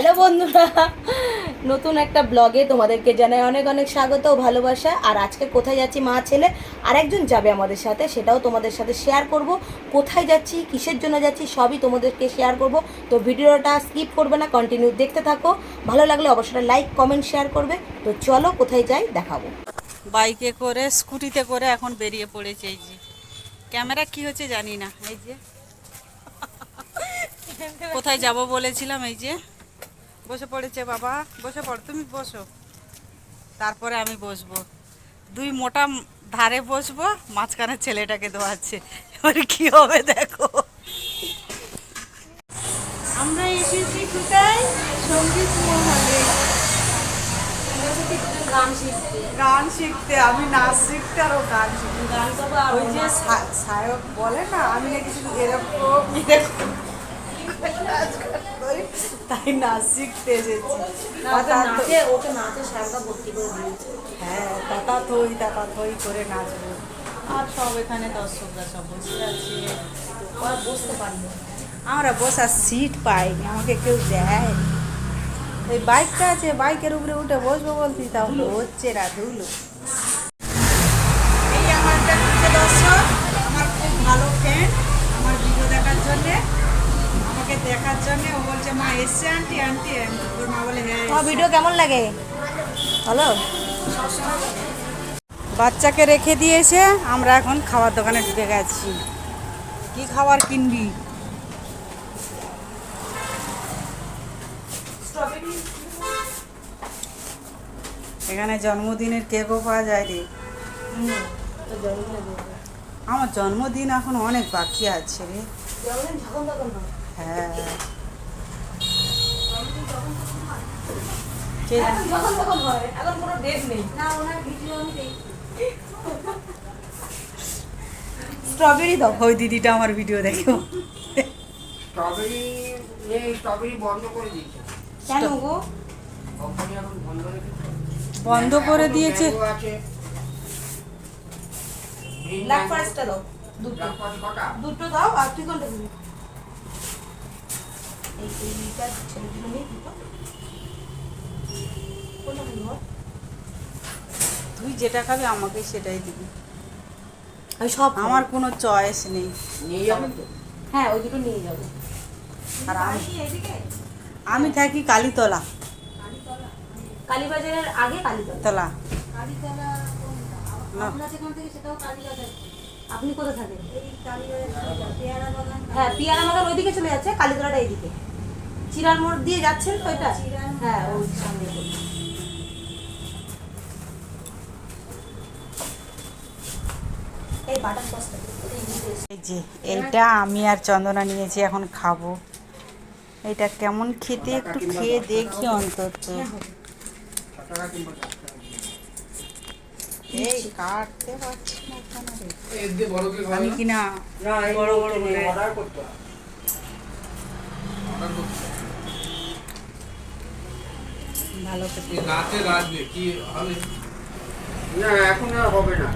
Hello বন্ধুরা, নতুন একটা ব্লগে তোমাদেরকে জানাই অনেক অনেক স্বাগত ও ভালোবাসা। আর আজকে কোথায় যাচ্ছি মা ছেলে, আরেকজন যাবে আমাদের সাথে, সেটাও তোমাদের সাথে শেয়ার করব। কোথায় যাচ্ছি, কিসের জন্য যাচ্ছি, সবই তোমাদেরকে শেয়ার করব। তো ভিডিওটা স্কিপ করবে না কন্টিনিউ দেখতে থাকো। ভালো লাগলে অবশ্যই লাইক কমেন্ট শেয়ার করবে। তো চলো কোথায় যাই, দেখাবো। বাইকে করে, স্কুটিতে করে এখন বেরিয়ে পড়েছে এই যে। ক্যামেরা কি হচ্ছে জানি না, এই যে। কোথায় যাব বলেছিলাম, এই যে। বসে পড়েছে বাবা বসে পড় তুমি বসো। তারপরে আমি বসবো। দুই মোটা ধারে বসবো মাঝখানে ছেলেটাকে দোয়াচ্ছে। এবারে কি হবে দেখো। আমরা এসেছি কোথায়? সংগীত মহলে। গান শিখতে। গান শিখতে আমি নাচ শিখতে আরও গান শিখতে। গান ওই যে সায়ক বলে না আমি নাকি শুধু এরকম। তাই নাচ শিখতে এসেছি ওকে নাচে সারটা ভর্তি করে দিয়েছে। হ্যাঁ তাতা থই তাতা থই করে নাচবো। আর সব এখানে দর্শকরা সব বসে আছে। আর বসতে পারল আমরা বসার সিট পাইনি আমাকে কেউ দেয় ওই বাইকটা আছে বাইকের উপরে উঠে বসবো বলছি তাহলে হচ্ছে না ধুলো এই আমার একটা হচ্ছে দর্শক আমার খুব ভালো ফ্রেন্ড আমার ভিডিও দেখার জন্যে আমাকে দেখার জন্যে ও বলছে মা এসছে আন্টি আন্টি। ওর মা বলে হ্যাঁ তোমার ভিডিও কেমন লাগে? ভালো? বাচ্চাকে রেখে দিয়েছে আমরা এখন খাবার দোকানে ঢুকে গেছি। কি খাবার কিনবি? এখানে জন্মদিনের কেকও পাওয়া যায় রে। আমার জন্মদিন এখন অনেক বাকি আছে রে। হ্যাঁ। স্ট্রবেরি দাও। ওই দিদিটা আমার ভিডিও দেখো। স্ট্রবেরি স্ট্রবেরি বন্ধ করে দিয়েছে। কেন গো? বন্ধ করে দিয়েছে। দুটো দাও আর তুই কোনটা এই দুটো কোনটা তুই যেটা খাবি আমাকে সেটাই দিবি। আমি সব আমার কোনো চয়েস নেই। নিয়ে যাবেন তো? হ্যাঁ ওই দুটো নিয়ে যাব। আর আমি আমি থাকি কালীতলা। কালীবাজারের আগে কালীতলা। তলা কালীতলা না। আপনার যেখান থেকে সেটাও কালীবাজার। আপনি কোথায় থাকেন? হ্যাঁ পিয়ারা বাগান ওইদিকে চলে যাচ্ছে কালীতলাটা এইদিকে। চিরার মোড় দিয়ে যাচ্ছেন তো ওইটা হ্যাঁ ওই সামনে যে এইটা আমি আর চন্দনা নিয়েছি এখন খাব। এটা কেমন খেতে একটু খেয়ে দেখি অন্তত। কিংবা টাকা। এই কাটতে পারছি আমি কিনা? বড় বড় অর্ডার করতে। ভালো রাতে রাজবে কি হবে? না এখন আর হবে না।